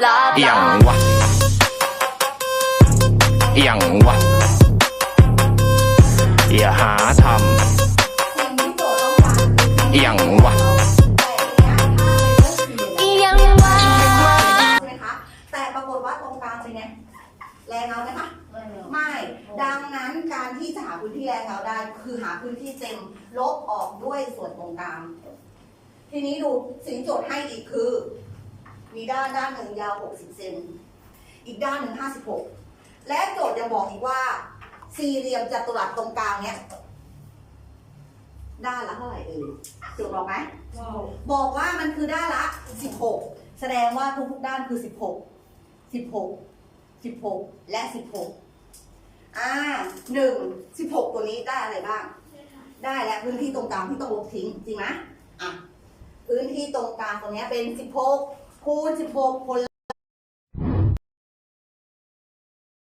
blah เอียง blah. วะเอียงวะอย่าหาทสิ่งที่โจทย์ต้องการคือำเอียงวะแต่เนี้ยถ้าเป็นเรื่องสี่เหลี่ยม Yang ใช่ไหมคะแต่ปรากฏว่าตรงกลางเป็นไงแรงเงาไหมคะไม่ ดังนั้นการที่จะหาพื้นที่แรงเงาได้ คือหาพื้นที่เต็มลบออกด้วยส่วนตรงกลาง ทีนี้ดูสิ่งที่โจทย์ให้อีกคือ มีด้านด้านหนึ่งยาว 60 เซน อีกด้านหนึ่ง 56 และโจทย์ยังบอกอีกว่า สี่เหลี่ยมจัตุรัสตรงกลางเนี้ย ด้านละเท่าไหร่เอ่ยสูงหรอไหม บอกว่ามันคือด้านละ 16 แสดงว่าทุกๆด้านคือ 16 16 16 และ 16 อ่าหนึ่ง16 ตัวนี้ได้อะไรบ้าง ได้แล้วพื้นที่ตรงกลางที่ต้องลบทิ้ง จริงไหมอะพื้นที่ตรงกลางตรงนี้เป็น 16破子破破。